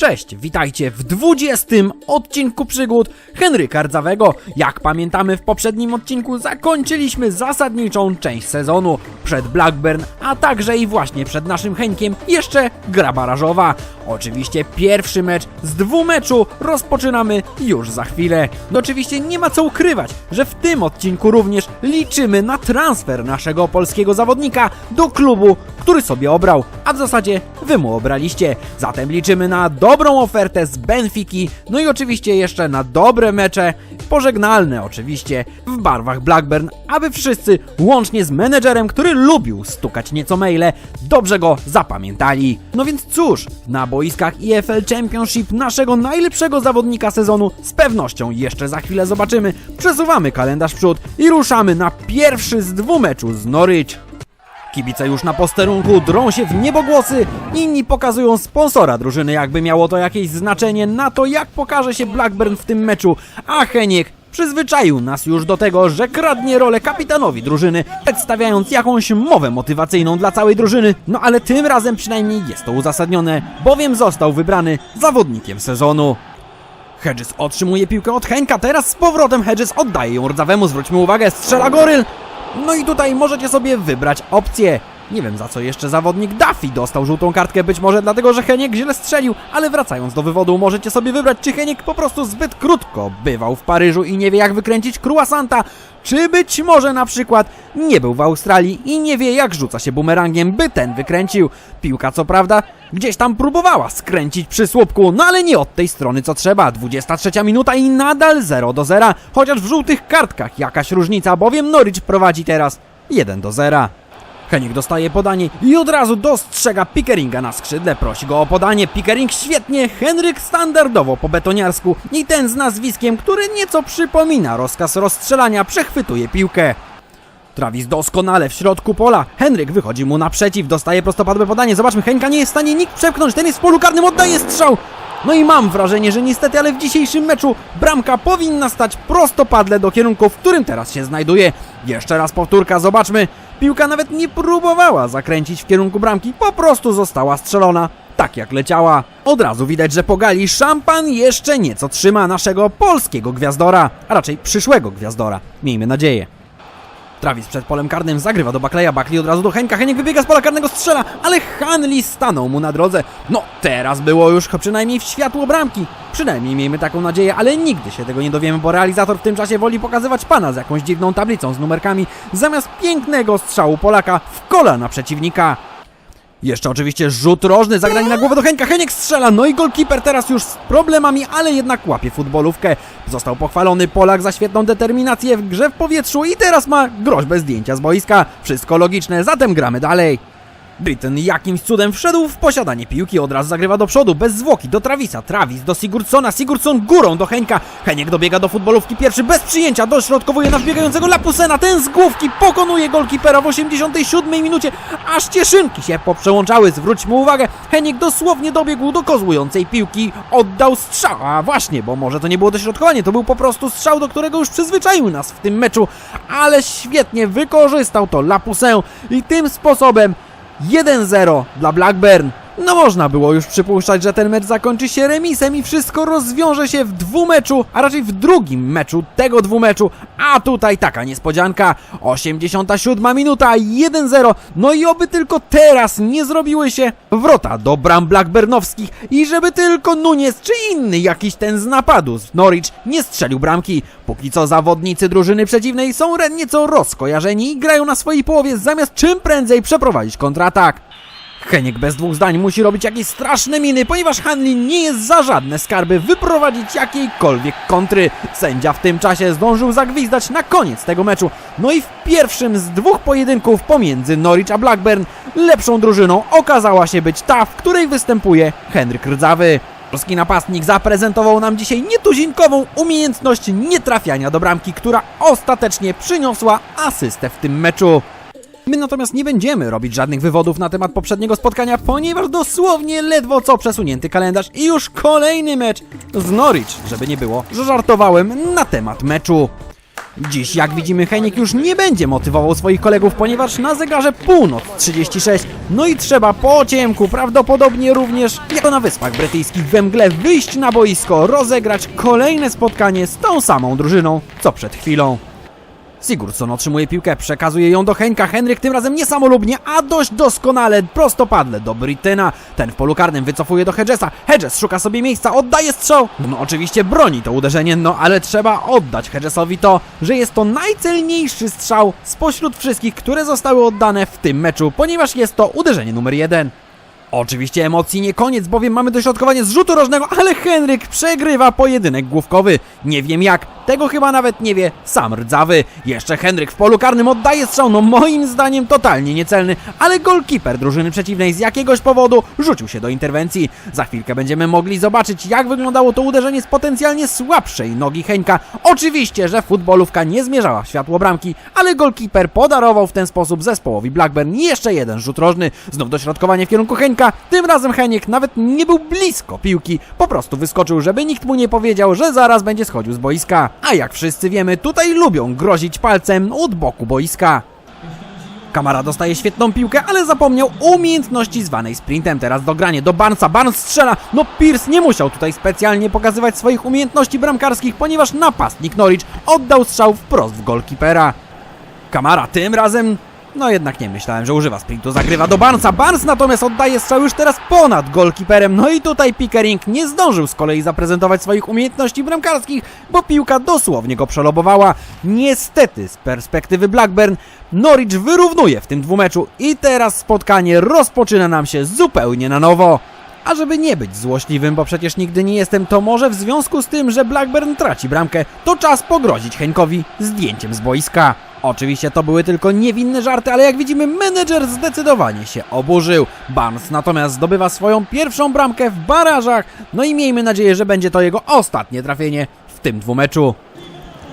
Cześć, witajcie w 20 odcinku przygód Henryka Rdzawego. Jak pamiętamy w poprzednim odcinku zakończyliśmy zasadniczą część sezonu przed Blackburn, a także i właśnie przed naszym Henkiem jeszcze gra barażowa. Oczywiście pierwszy mecz z dwumeczu rozpoczynamy już za chwilę. No oczywiście nie ma co ukrywać, że w tym odcinku również liczymy na transfer naszego polskiego zawodnika do klubu, który sobie obrał, a w zasadzie wy mu obraliście. Zatem liczymy na dobrą ofertę z Benfiki, no i oczywiście jeszcze na dobre mecze, pożegnalne oczywiście, w barwach Blackburn, aby wszyscy, łącznie z menedżerem, który lubił stukać nieco maile, dobrze go zapamiętali. No więc cóż, na boiskach EFL Championship naszego najlepszego zawodnika sezonu z pewnością jeszcze za chwilę zobaczymy. Przesuwamy kalendarz w przód i ruszamy na pierwszy z dwumeczu z Norwich. Kibice już na posterunku drą się w niebogłosy, inni pokazują sponsora drużyny, jakby miało to jakieś znaczenie na to, jak pokaże się Blackburn w tym meczu, a Heniek przyzwyczaił nas już do tego, że kradnie rolę kapitanowi drużyny, przedstawiając jakąś mowę motywacyjną dla całej drużyny, no ale tym razem przynajmniej jest to uzasadnione, bowiem został wybrany zawodnikiem sezonu. Hedges otrzymuje piłkę od Henka, teraz z powrotem Hedges oddaje ją Rdzawemu, zwróćmy uwagę, strzela Goryl. No i tutaj możecie sobie wybrać opcję. Nie wiem za co jeszcze zawodnik Duffy dostał żółtą kartkę, być może dlatego, że Heniek źle strzelił, ale wracając do wywodu, możecie sobie wybrać, czy Heniek po prostu zbyt krótko bywał w Paryżu i nie wie jak wykręcić croissanta, czy być może na przykład nie był w Australii i nie wie jak rzuca się bumerangiem, by ten wykręcił. Piłka co prawda gdzieś tam próbowała skręcić przy słupku, no ale nie od tej strony co trzeba. 23 minuta i nadal 0 do 0, chociaż w żółtych kartkach jakaś różnica, bowiem Norwich prowadzi teraz 1 do 0. Henik dostaje podanie i od razu dostrzega Pickeringa na skrzydle, prosi go o podanie. Pickering świetnie, Henryk standardowo po betoniarsku i ten z nazwiskiem, który nieco przypomina rozkaz rozstrzelania, przechwytuje piłkę. Travis doskonale w środku pola. Henryk wychodzi mu naprzeciw, dostaje prostopadłe podanie. Zobaczmy, Henka nie jest w stanie nikt przepchnąć. Ten jest w polu karnym, oddaje strzał. No i mam wrażenie, że niestety, ale w dzisiejszym meczu bramka powinna stać prostopadle do kierunku, w którym teraz się znajduje. Jeszcze raz powtórka, zobaczmy. Piłka nawet nie próbowała zakręcić w kierunku bramki, po prostu została strzelona. Tak jak leciała. Od razu widać, że pogali szampan jeszcze nieco trzyma naszego polskiego gwiazdora, a raczej przyszłego gwiazdora. Miejmy nadzieję. Travis przed polem karnym zagrywa do Bakleya, Bakli od razu do Henka, Heniek wybiega z pola karnego, strzela, ale Hanley stanął mu na drodze. No, teraz było już przynajmniej w światło bramki. Przynajmniej miejmy taką nadzieję, ale nigdy się tego nie dowiemy, bo realizator w tym czasie woli pokazywać pana z jakąś dziwną tablicą z numerkami, zamiast pięknego strzału Polaka w kolana przeciwnika. Jeszcze oczywiście rzut rożny, zagranie na głowę do Henka, Heniek strzela, no i golkiper teraz już z problemami, ale jednak łapie futbolówkę. Został pochwalony Polak za świetną determinację w grze w powietrzu i teraz ma groźbę zdjęcia z boiska. Wszystko logiczne, zatem gramy dalej. Britton jakimś cudem wszedł w posiadanie. Piłki, od razu zagrywa do przodu, bez zwłoki, do Travisa, Travis do Sigurdsona, Sigurdsson górą do Henka, Heniek dobiega do futbolówki pierwszy. Bez przyjęcia, dośrodkowuje na wbiegającego Lapusena, ten z główki pokonuje golkipera w 87 minucie, aż cieszynki się poprzełączały, zwróćmy uwagę, Heniek dosłownie dobiegł do kozłującej piłki, oddał strzał, a właśnie, bo może to nie było dośrodkowanie, to był po prostu strzał, do którego już przyzwyczaił nas w tym meczu, ale świetnie wykorzystał to Lapusę. I tym sposobem 1-0 dla Blackburn. No można było już przypuszczać, że ten mecz zakończy się remisem i wszystko rozwiąże się w dwumeczu, a raczej w drugim meczu tego dwumeczu, a tutaj taka niespodzianka. 87 minuta, 1-0, no i oby tylko teraz nie zrobiły się wrota do bram Blackburnowskich i żeby tylko Nunes czy inny jakiś ten z napadu z Norwich nie strzelił bramki. Póki co zawodnicy drużyny przeciwnej są nieco rozkojarzeni i grają na swojej połowie zamiast czym prędzej przeprowadzić kontratak. Heniek bez dwóch zdań musi robić jakieś straszne miny, ponieważ Hanley nie jest za żadne skarby wyprowadzić jakiejkolwiek kontry. Sędzia w tym czasie zdążył zagwizdać na koniec tego meczu. No i w pierwszym z dwóch pojedynków pomiędzy Norwich a Blackburn lepszą drużyną okazała się być ta, w której występuje Henryk Rdzawy. Polski napastnik zaprezentował nam dzisiaj nietuzinkową umiejętność nietrafiania do bramki, która ostatecznie przyniosła asystę w tym meczu. My natomiast nie będziemy robić żadnych wywodów na temat poprzedniego spotkania, ponieważ dosłownie ledwo co przesunięty kalendarz i już kolejny mecz z Norwich, żeby nie było, że żartowałem na temat meczu. Dziś, jak widzimy, Heniek już nie będzie motywował swoich kolegów, ponieważ na zegarze północ 36. No i trzeba po ciemku, prawdopodobnie również jako na Wyspach Brytyjskich we mgle, wyjść na boisko, rozegrać kolejne spotkanie z tą samą drużyną, co przed chwilą. Sigurdsson otrzymuje piłkę, przekazuje ją do Henka. Henryk tym razem nie samolubnie, a dość doskonale, prostopadle do Brittena. Ten w polu karnym wycofuje do Hedgesa. Hedges szuka sobie miejsca, oddaje strzał. No oczywiście broni to uderzenie, no ale trzeba oddać Hedgesowi to, że jest to najcelniejszy strzał spośród wszystkich, które zostały oddane w tym meczu, ponieważ jest to uderzenie numer jeden. Oczywiście emocji nie koniec, bowiem mamy dośrodkowanie z rzutu rożnego, ale Henryk przegrywa pojedynek główkowy. Nie wiem jak, tego chyba nawet nie wie sam rdzawy. Jeszcze Henryk w polu karnym oddaje strzał, no moim zdaniem totalnie niecelny, ale golkiper drużyny przeciwnej z jakiegoś powodu rzucił się do interwencji. Za chwilkę będziemy mogli zobaczyć jak wyglądało to uderzenie z potencjalnie słabszej nogi Heńka. Oczywiście, że futbolówka nie zmierzała w światło bramki, ale golkiper podarował w ten sposób zespołowi Blackburn jeszcze jeden rzut rożny. Znów dośrodkowanie w kierunku Heńka, tym razem Heniek nawet nie był blisko piłki, po prostu wyskoczył, żeby nikt mu nie powiedział, że zaraz będzie schodził z boiska. A jak wszyscy wiemy, tutaj lubią grozić palcem od boku boiska. Kamara dostaje świetną piłkę, ale zapomniał umiejętności zwanej sprintem. Teraz dogranie do Barnesa. Barnes strzela. No Pierce nie musiał tutaj specjalnie pokazywać swoich umiejętności bramkarskich, ponieważ napastnik Norwich oddał strzał wprost w golkipera. Kamara tym razem. No jednak nie myślałem, że używa sprintu. Zagrywa do Barnesa. Barnes natomiast oddaje strzał już teraz ponad golkiperem. No i tutaj Pickering nie zdążył z kolei zaprezentować swoich umiejętności bramkarskich, bo piłka dosłownie go przelobowała. Niestety z perspektywy Blackburn Norwich wyrównuje w tym dwumeczu i teraz spotkanie rozpoczyna nam się zupełnie na nowo. A żeby nie być złośliwym, bo przecież nigdy nie jestem, to może w związku z tym, że Blackburn traci bramkę, to czas pogrozić Henkowi zdjęciem z boiska. Oczywiście to były tylko niewinne żarty, ale jak widzimy, menedżer zdecydowanie się oburzył. Barnes natomiast zdobywa swoją pierwszą bramkę w barażach, no i miejmy nadzieję, że będzie to jego ostatnie trafienie w tym dwumeczu.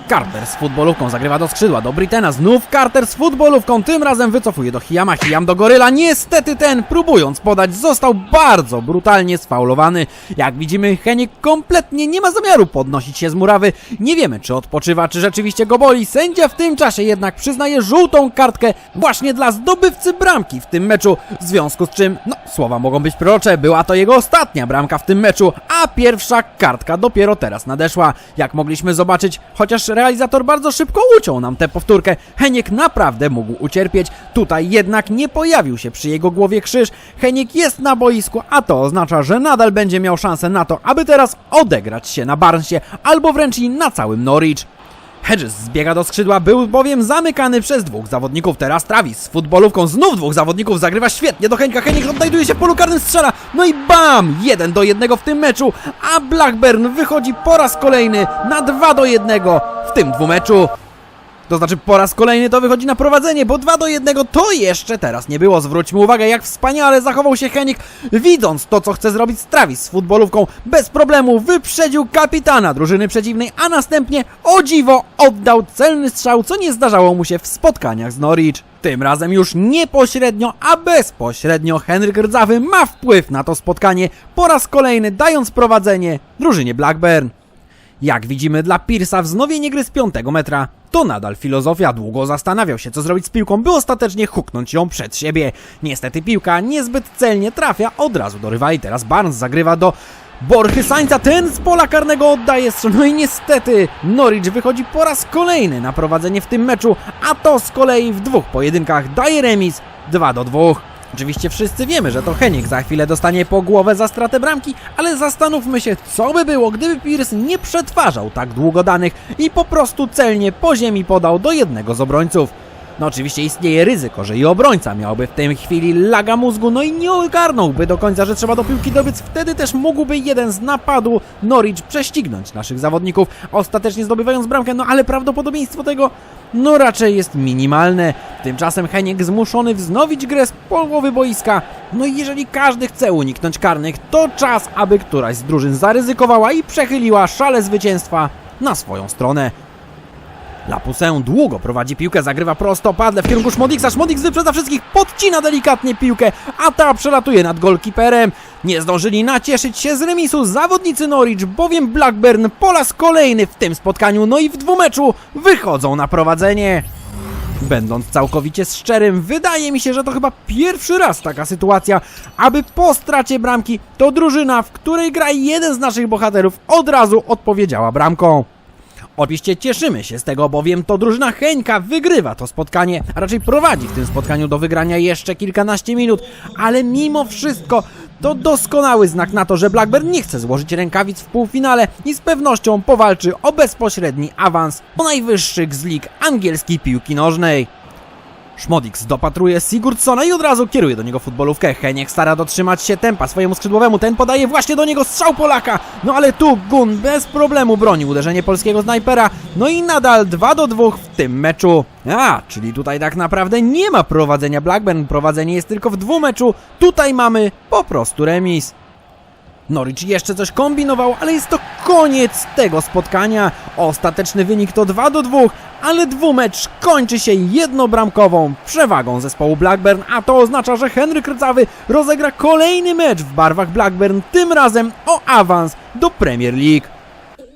Carter z futbolówką zagrywa do skrzydła, do Brittena, znów Carter z futbolówką, tym razem wycofuje do Hiyama, Hiyam do Goryla, niestety ten, próbując podać, został bardzo brutalnie sfaulowany. Jak widzimy, Henik kompletnie nie ma zamiaru podnosić się z murawy, nie wiemy czy odpoczywa, czy rzeczywiście go boli, sędzia w tym czasie jednak przyznaje żółtą kartkę właśnie dla zdobywcy bramki w tym meczu, w związku z czym, no, słowa mogą być prorocze, była to jego ostatnia bramka w tym meczu, a pierwsza kartka dopiero teraz nadeszła. Jak mogliśmy zobaczyć, chociaż realizator bardzo szybko uciął nam tę powtórkę, Heniek naprawdę mógł ucierpieć. Tutaj jednak nie pojawił się przy jego głowie krzyż. Heniek jest na boisku, a to oznacza, że nadal będzie miał szansę na to, aby teraz odegrać się na Barnsie, albo wręcz i na całym Norwich. Hedges zbiega do skrzydła, był bowiem zamykany przez dwóch zawodników. Teraz Travis z futbolówką znów dwóch zawodników zagrywa świetnie do Henka. Henik odnajduje się w polu karnym, strzela. No i bam! Jeden do jednego w tym meczu, a Blackburn wychodzi po raz kolejny na 2 do jednego w tym dwumeczu. To znaczy po raz kolejny to wychodzi na prowadzenie, bo 2 do 1 to jeszcze teraz nie było. Zwróćmy uwagę, jak wspaniale zachował się Henik, widząc to, co chce zrobić Travis z futbolówką. Bez problemu wyprzedził kapitana drużyny przeciwnej, a następnie, o dziwo, oddał celny strzał, co nie zdarzało mu się w spotkaniach z Norwich. Tym razem już nie pośrednio, a bezpośrednio Henryk Rdzawy ma wpływ na to spotkanie, po raz kolejny dając prowadzenie drużynie Blackburn. Jak widzimy dla Pierce'a wznowienie gry z 5 metra to nadal filozofia. Długo zastanawiał się, co zrobić z piłką, by ostatecznie huknąć ją przed siebie. Niestety piłka niezbyt celnie trafia od razu do rywali. Teraz Barnes zagrywa do Borchy Sańca. Ten z pola karnego oddaje strzał. No i niestety Norwich wychodzi po raz kolejny na prowadzenie w tym meczu, a to z kolei w dwóch pojedynkach daje remis 2 do 2. Oczywiście wszyscy wiemy, że to Heniek za chwilę dostanie po głowę za stratę bramki, ale zastanówmy się, co by było, gdyby Pierce nie przetwarzał tak długo danych i po prostu celnie po ziemi podał do jednego z obrońców. No oczywiście istnieje ryzyko, że i obrońca miałby w tej chwili laga mózgu, no i nie ogarnąłby do końca, że trzeba do piłki dobiec. Wtedy też mógłby jeden z napadu Norwich prześcignąć naszych zawodników, ostatecznie zdobywając bramkę, no ale prawdopodobieństwo tego no raczej jest minimalne. Tymczasem Heniek zmuszony wznowić grę z połowy boiska. No i jeżeli każdy chce uniknąć karnych, to czas, aby któraś z drużyn zaryzykowała i przechyliła szale zwycięstwa na swoją stronę. Lapusę długo prowadzi piłkę, zagrywa prosto, padle w kierunku Szmodiksa. Szmodiks wyprzedza wszystkich, podcina delikatnie piłkę, a ta przelatuje nad golkiperem. Nie zdążyli nacieszyć się z remisu zawodnicy Norwich, bowiem Blackburn po raz kolejny w tym spotkaniu, no i w dwumeczu wychodzą na prowadzenie. Będąc całkowicie szczerym, wydaje mi się, że to chyba pierwszy raz taka sytuacja, aby po stracie bramki to drużyna, w której gra jeden z naszych bohaterów, od razu odpowiedziała bramką. Oczywiście cieszymy się z tego, bowiem to drużyna Heńka wygrywa to spotkanie, a raczej prowadzi w tym spotkaniu do wygrania jeszcze kilkanaście minut, ale mimo wszystko to doskonały znak na to, że Blackburn nie chce złożyć rękawic w półfinale i z pewnością powalczy o bezpośredni awans do najwyższych z lig angielskiej piłki nożnej. Szmodix dopatruje Sigurdssona i od razu kieruje do niego futbolówkę. Heniek stara dotrzymać się tempa swojemu skrzydłowemu. Ten podaje właśnie do niego strzał Polaka. No ale tu Gun bez problemu broni uderzenie polskiego snajpera. No i nadal 2 do 2 w tym meczu. A, czyli tutaj tak naprawdę nie ma prowadzenia Blackburn. Prowadzenie jest tylko w dwumeczu. Tutaj mamy po prostu remis. Norwich jeszcze coś kombinował, ale jest to koniec tego spotkania. Ostateczny wynik to 2 do 2, ale dwumecz kończy się jednobramkową przewagą zespołu Blackburn, a to oznacza, że Henryk Rdzawy rozegra kolejny mecz w barwach Blackburn, tym razem o awans do Premier League.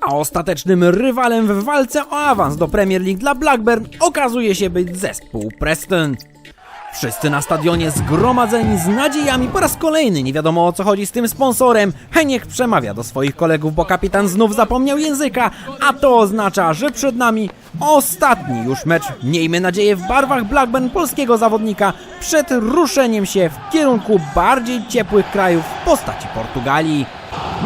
A ostatecznym rywalem w walce o awans do Premier League dla Blackburn okazuje się być zespół Preston. Wszyscy na stadionie zgromadzeni z nadziejami po raz kolejny nie wiadomo o co chodzi z tym sponsorem. Heniek przemawia do swoich kolegów, bo kapitan znów zapomniał języka, a to oznacza, że przed nami ostatni już mecz. Miejmy nadzieję w barwach Blackburn polskiego zawodnika przed ruszeniem się w kierunku bardziej ciepłych krajów w postaci Portugalii.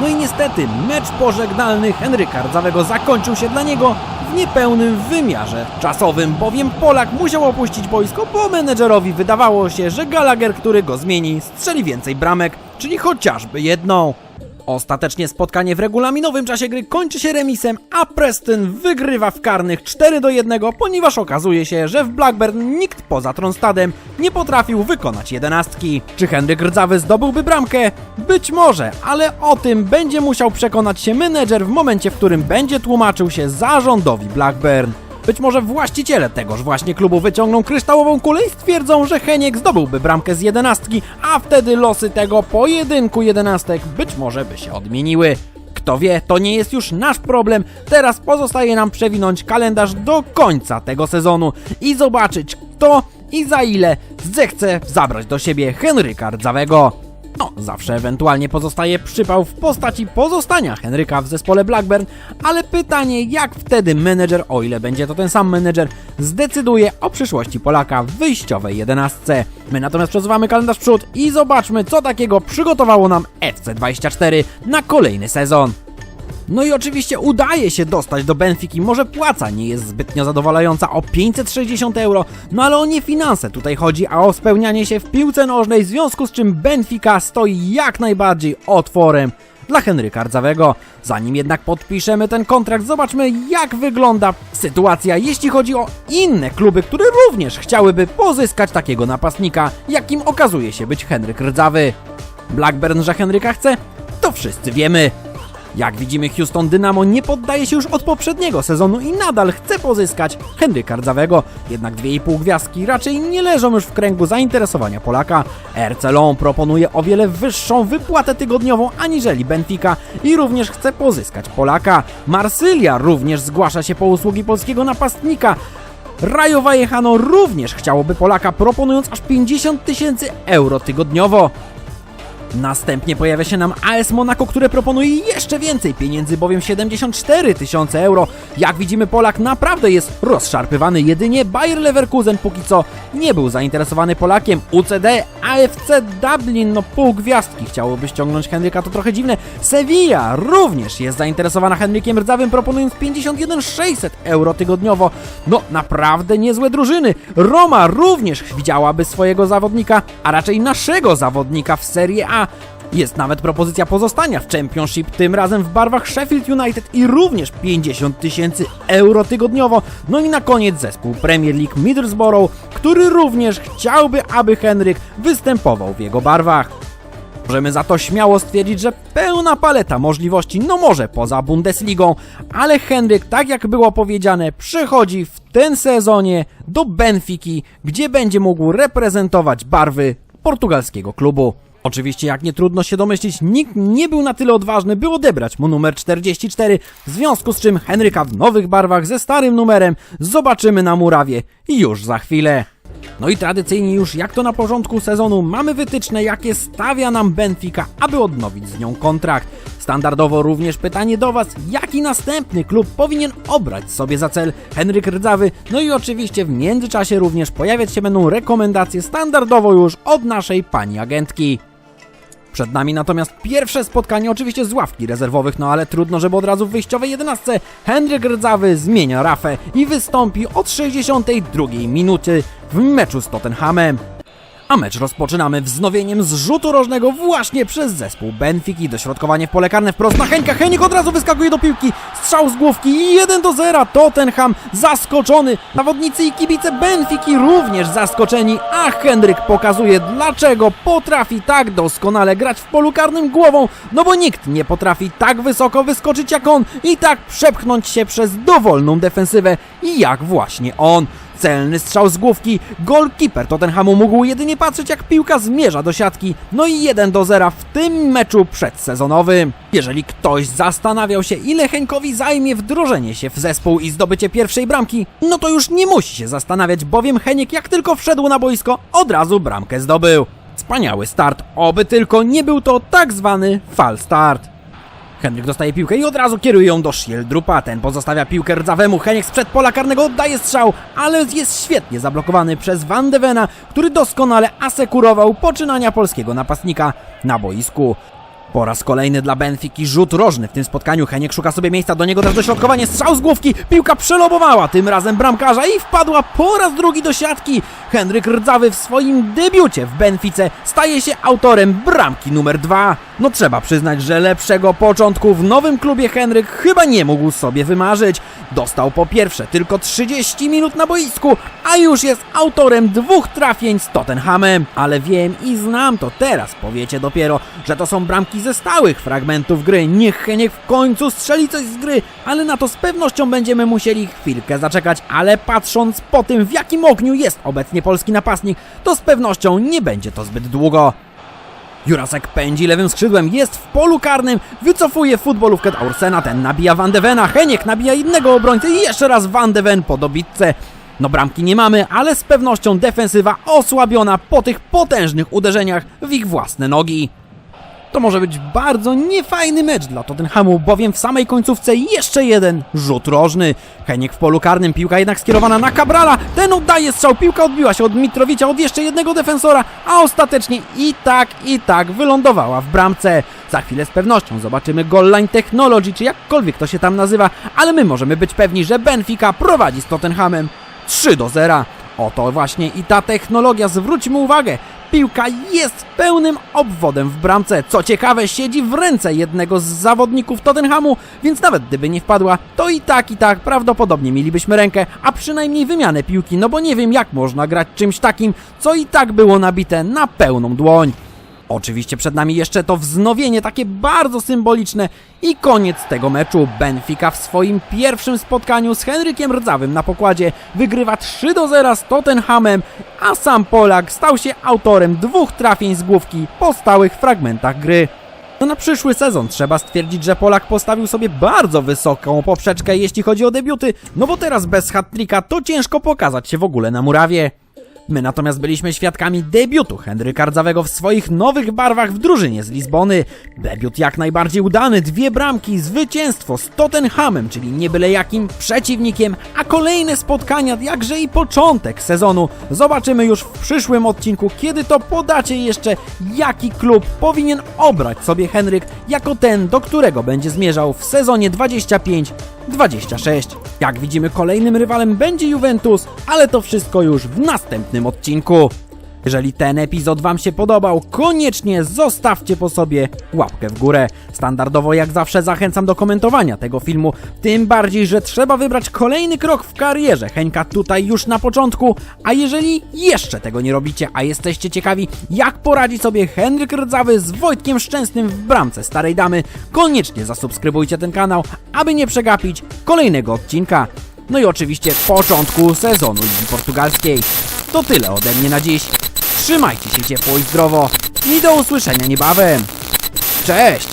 No i niestety mecz pożegnalny Henryka Rdzawego zakończył się dla niego w niepełnym wymiarze czasowym, bowiem Polak musiał opuścić boisko, bo menedżerowi wydawało się, że Gallagher, który go zmieni, strzeli więcej bramek, czyli chociażby jedną. Ostatecznie spotkanie w regulaminowym czasie gry kończy się remisem, a Preston wygrywa w karnych 4 do 1, ponieważ okazuje się, że w Blackburn nikt poza Tronstadem nie potrafił wykonać jedenastki. Czy Henryk Rdzawy zdobyłby bramkę? Być może, ale o tym będzie musiał przekonać się menedżer w momencie, w którym będzie tłumaczył się zarządowi Blackburn. Być może właściciele tegoż właśnie klubu wyciągną kryształową kulę i stwierdzą, że Heniek zdobyłby bramkę z jedenastki, a wtedy losy tego pojedynku jedenastek być może by się odmieniły. Kto wie, to nie jest już nasz problem. Teraz pozostaje nam przewinąć kalendarz do końca tego sezonu i zobaczyć, kto i za ile zechce zabrać do siebie Henryka Rdzawego. No, zawsze ewentualnie pozostaje przypał w postaci pozostania Henryka w zespole Blackburn, ale pytanie, jak wtedy menedżer, o ile będzie to ten sam menedżer, zdecyduje o przyszłości Polaka w wyjściowej jedenastce. My natomiast przesuwamy kalendarz przód i zobaczmy, co takiego przygotowało nam FC24 na kolejny sezon. No i oczywiście udaje się dostać do Benfiki, może płaca nie jest zbytnio zadowalająca o 560 euro, no ale o nie finanse tutaj chodzi, a o spełnianie się w piłce nożnej, w związku z czym Benfica stoi jak najbardziej otworem dla Henryka Rdzawego. Zanim jednak podpiszemy ten kontrakt, zobaczmy jak wygląda sytuacja, jeśli chodzi o inne kluby, które również chciałyby pozyskać takiego napastnika, jakim okazuje się być Henryk Rdzawy. Blackburn, że Henryka chce? To wszyscy wiemy. Jak widzimy, Houston Dynamo nie poddaje się już od poprzedniego sezonu i nadal chce pozyskać Henryka Rdzawego. Jednak dwie i pół gwiazdki raczej nie leżą już w kręgu zainteresowania Polaka. RC proponuje o wiele wyższą wypłatę tygodniową aniżeli Benfica i również chce pozyskać Polaka. Marsylia również zgłasza się po usługi polskiego napastnika. Rayo Vallecano również chciałoby Polaka, proponując aż 50 tysięcy euro tygodniowo. Następnie pojawia się nam AS Monaco, które proponuje jeszcze więcej pieniędzy, bowiem 74 tysiące euro. Jak widzimy, Polak naprawdę jest rozszarpywany. Jedynie Bayer Leverkusen póki co nie był zainteresowany Polakiem. UCD, AFC Dublin, no pół gwiazdki chciałoby ściągnąć Henryka, to trochę dziwne. Sevilla również jest zainteresowana Henrykiem Rdzawym, proponując 51 600 euro tygodniowo. No naprawdę niezłe drużyny. Roma również widziałaby swojego zawodnika, a raczej naszego zawodnika w Serie A. Jest nawet propozycja pozostania w Championship, tym razem w barwach Sheffield United i również 50 tysięcy euro tygodniowo. No i na koniec zespół Premier League Middlesbrough, który również chciałby, aby Henryk występował w jego barwach. Możemy za to śmiało stwierdzić, że pełna paleta możliwości, no może poza Bundesligą, ale Henryk, tak jak było powiedziane, przychodzi w tym sezonie do Benfiki, gdzie będzie mógł reprezentować barwy portugalskiego klubu. Oczywiście, jak nie trudno się domyślić, nikt nie był na tyle odważny, by odebrać mu numer 44, w związku z czym Henryka w nowych barwach ze starym numerem zobaczymy na murawie już za chwilę. No i tradycyjnie już jak to na porządku sezonu mamy wytyczne jakie stawia nam Benfica, aby odnowić z nią kontrakt. Standardowo również pytanie do Was, jaki następny klub powinien obrać sobie za cel Henryk Rdzawy, no i oczywiście w międzyczasie również pojawiać się będą rekomendacje standardowo już od naszej pani agentki. Przed nami natomiast pierwsze spotkanie, oczywiście z ławki rezerwowych, no ale trudno, żeby od razu w wyjściowej jedenastce Henryk Rdzawy zmienia rafę i wystąpi od 62 minuty w meczu z Tottenhamem. A mecz rozpoczynamy wznowieniem z rzutu rożnego właśnie przez zespół Benfiki. Dośrodkowanie w pole karne wprost na Henka. Henik od razu wyskakuje do piłki. Strzał z główki i 1 do 0. Tottenham zaskoczony. Nawodnicy i kibice Benfiki również zaskoczeni. A Henryk pokazuje dlaczego potrafi tak doskonale grać w polu karnym głową. No bo nikt nie potrafi tak wysoko wyskoczyć jak on i tak przepchnąć się przez dowolną defensywę jak właśnie on. Celny strzał z główki. Golkiper Tottenhamu mógł jedynie patrzeć jak piłka zmierza do siatki. No i 1 do 0 w tym meczu przedsezonowym. Jeżeli ktoś zastanawiał się ile Henkowi zajmie wdrożenie się w zespół i zdobycie pierwszej bramki, no to już nie musi się zastanawiać, bowiem Heniek jak tylko wszedł na boisko, od razu bramkę zdobył. Wspaniały start, oby tylko nie był to tak zwany fal start. Henryk dostaje piłkę i od razu kieruje ją do Schieldrupa. Ten pozostawia piłkę rdzawemu. Heniek sprzed pola karnego oddaje strzał, ale jest świetnie zablokowany przez Van de Vena, który doskonale asekurował poczynania polskiego napastnika na boisku. Po raz kolejny dla Benfiki rzut rożny w tym spotkaniu. Heniek szuka sobie miejsca, do niego też dośrodkowanie, strzał z główki, piłka przelobowała tym razem bramkarza i wpadła po raz drugi do siatki. Henryk Rdzawy w swoim debiucie w Benfice staje się autorem bramki numer dwa. No trzeba przyznać, że lepszego początku w nowym klubie Henryk chyba nie mógł sobie wymarzyć. Dostał po pierwsze tylko 30 minut na boisku, a już jest autorem dwóch trafień z Tottenhamem. Ale wiem i znam to teraz, powiecie dopiero, że to są bramki ze stałych fragmentów gry. Niech Heniek w końcu strzeli coś z gry, ale na to z pewnością będziemy musieli chwilkę zaczekać. Ale patrząc po tym, w jakim ogniu jest obecnie polski napastnik, to z pewnością nie będzie to zbyt długo. Jurasek pędzi lewym skrzydłem, jest w polu karnym, wycofuje futbolówkę Aursena, ten nabija Van de Vena, Heniek nabija innego obrońcę i jeszcze raz Van de Ven po dobitce. No bramki nie mamy, ale z pewnością defensywa osłabiona po tych potężnych uderzeniach w ich własne nogi. To może być bardzo niefajny mecz dla Tottenhamu, bowiem w samej końcówce jeszcze jeden rzut rożny. Heniek w polu karnym, piłka jednak skierowana na Cabrala, ten oddaje strzał, piłka odbiła się od Mitrowicza, od jeszcze jednego defensora, a ostatecznie i tak, i tak wylądowała w bramce. Za chwilę z pewnością zobaczymy Goal Line Technology, czy jakkolwiek to się tam nazywa, ale my możemy być pewni, że Benfica prowadzi z Tottenhamem 3 do 0. Oto właśnie i ta technologia, zwróćmy uwagę, piłka jest pełnym obwodem w bramce. Co ciekawe, siedzi w ręce jednego z zawodników Tottenhamu, więc nawet gdyby nie wpadła, to i tak, i tak prawdopodobnie mielibyśmy rękę, a przynajmniej wymianę piłki, no bo nie wiem jak można grać czymś takim, co i tak było nabite na pełną dłoń. Oczywiście przed nami jeszcze to wznowienie, takie bardzo symboliczne i koniec tego meczu. Benfica w swoim pierwszym spotkaniu z Henrykiem Rdzawym na pokładzie wygrywa 3 do 0 z Tottenhamem, a sam Polak stał się autorem dwóch trafień z główki po stałych fragmentach gry. No na przyszły sezon trzeba stwierdzić, że Polak postawił sobie bardzo wysoką poprzeczkę jeśli chodzi o debiuty, no bo teraz bez hat to ciężko pokazać się w ogóle na murawie. My natomiast byliśmy świadkami debiutu Henryka Rdzawego w swoich nowych barwach w drużynie z Lizbony. Debiut jak najbardziej udany, dwie bramki, zwycięstwo z Tottenhamem, czyli nie byle jakim przeciwnikiem, a kolejne spotkania, jakże i początek sezonu. Zobaczymy już w przyszłym odcinku, kiedy to podacie jeszcze, jaki klub powinien obrać sobie Henryk jako ten, do którego będzie zmierzał w sezonie 25 26. Jak widzimy, kolejnym rywalem będzie Juventus, ale to wszystko już w następnym odcinku. Jeżeli ten epizod Wam się podobał, koniecznie zostawcie po sobie łapkę w górę. Standardowo jak zawsze zachęcam do komentowania tego filmu, tym bardziej, że trzeba wybrać kolejny krok w karierze Henka tutaj już na początku, a jeżeli jeszcze tego nie robicie, a jesteście ciekawi jak poradzi sobie Henryk Rdzawy z Wojtkiem Szczęsnym w bramce Starej Damy, koniecznie zasubskrybujcie ten kanał, aby nie przegapić kolejnego odcinka. No i oczywiście początku sezonu Ligi Portugalskiej. To tyle ode mnie na dziś. Trzymajcie się ciepło i zdrowo i do usłyszenia niebawem. Cześć!